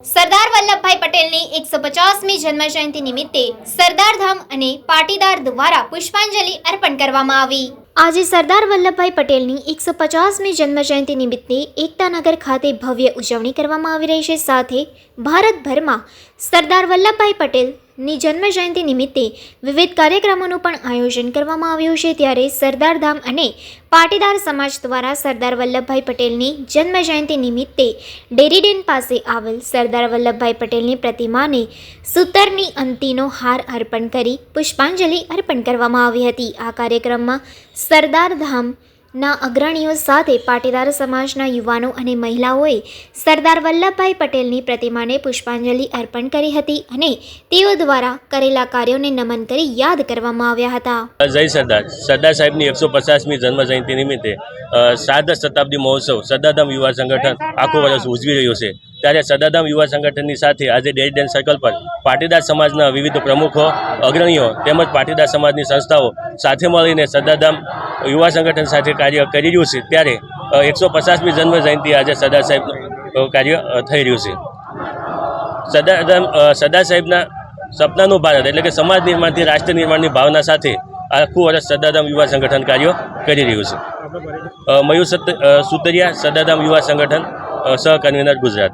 સરદાર વલ્લભભાઈ પટેલની એકસો પચાસમી જન્મજયંતિ નિમિત્તે સરદારધામ અને પાટીદાર દ્વારા પુષ્પાંજલિ અર્પણ કરવામાં આવી. આજે સરદાર વલ્લભભાઈ પટેલની એકસો પચાસમી જન્મજયંતિ નિમિત્તે એકતાનગર ખાતે ભવ્ય ઉજવણી કરવામાં આવી રહી છે. સાથે ભારતભરમાં સરદાર વલ્લભભાઈ પટેલની જન્મજયંતિ નિમિત્તે વિવિધ કાર્યક્રમોનું પણ આયોજન કરવામાં આવ્યું છે. ત્યારે સરદારધામ અને પાટીદાર સમાજ દ્વારા સરદાર વલ્લભભાઈ પટેલની જન્મજયંતિ નિમિત્તે ડેરીડેન પાસે આવેલ સરદાર વલ્લભભાઈ પટેલની પ્રતિમાને સૂતરની અંતિનો હાર અર્પણ કરી પુષ્પાંજલિ અર્પણ કરવામાં આવી હતી. આ કાર્યક્રમમાં સરદાર ધામના અગ્રણીઓ સાથે પાટીદાર સમાજના યુવાનો અને મહિલાઓએ સરદાર વલ્લભભાઈ પટેલની પ્રતિમાને પુષ્પાંજલિ અર્પણ કરી હતી અને તેઓ દ્વારા કરેલા કાર્યોને નમન કરી યાદ કરવામાં આવ્યા હતા. જય સરદાર. સરદાર સાહેબની એકસો પચાસમી જન્મ જયંતિ નિમિત્તે સાર્ધ શતાબ્દી મહોત્સવ સરદારધામ યુવા સંગઠન આખો વર્ષ ઉજવી રહ્યું છે. ત્યારે સદાધામ યુવા સંગઠનની સાથે આજે ડેરી ડેન સર્કલ પર પાટીદાર સમાજના વિવિધ પ્રમુખો અગ્રણીઓ તેમજ પાટીદાર સમાજની સંસ્થાઓ સાથે મળીને સરદારધામ યુવા સંગઠન સાથે કાર્ય કરી રહ્યું છે. ત્યારે એકસો પચાસમી જન્મ જયંતિ આજે સરદાર સાહેબનું કાર્ય થઈ રહ્યું છે. સરદારધામ અ, સરદાર સાહેબના સપનાનું ભારત એટલે કે સમાજ નિર્માણથી રાષ્ટ્ર નિર્માણની ભાવના સાથે આખું વર્ષ સદાધામ યુવા સંગઠન કાર્યો કરી રહ્યું છે. મયુર સત સુતરિયા સદાધામ યુવા સંગઠન સહ કન્વીનર ગુજરાત.